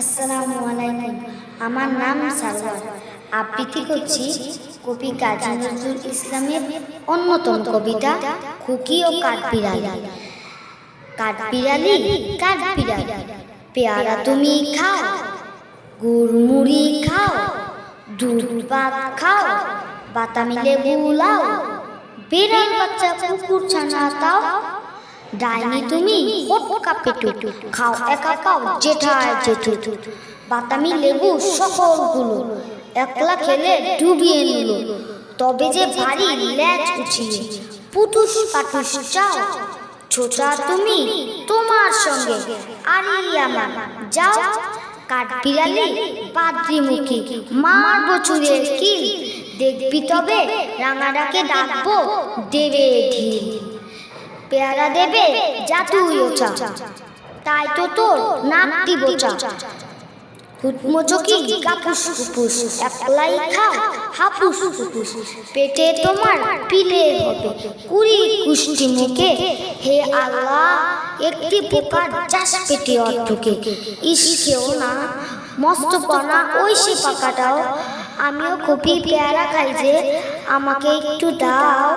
আসসালামু আলাইকুম। আমার নাম সারওয়ার আবৃত্তি করছি? কবি কাজী নজরুল ইসলামের অন্যতম কবিতা খুকি ও কাঠবিড়ালি। কাঠবিড়ালি কাঠবিড়ালি। পেয়ারা তুমি খাও, গুড়মুড়ি খাও দুধ ভাত খাও বাতামি লেবু লাও বিড়াল বাচ্চা কুকুর ছানা তাও ডাইনি তুমি খাও একা পাও জেঠায় জেঠু। বাতামি লেবু সকলগুলো একলা খেলে ডুবিয়ে নিল। তবে যে ভারী ল্যাচ উঠিয়ে পুটুস পাটুস চাও। ছোটা তুমি তোমার সঙ্গে আরে আমার, যাও। কাঠ বিড়ালি পাদ্রি মুখী মার বছরের কি দেখবি তবে রাঙাটাকে ডাকবো, দেবে ঢিল। পেয়ারা দেবে জাতুই ওচা তাই তো তোর নাক দিব চা। হুটমোচকি কাপুস কুপুস একলাই খাও হাপুস কুপুস পেটে তোমার পিলে হবে কুড়ি কুষ্টি মুখে। হে আল্লাহ, একটি পোকার চাষ পেটে অর্থকে ইস, খেও না, মস্ত পনা, ওই সে পাকাটাও। আমিও কপি পেয়ারা খাই যে, আমাকে একটু দাও।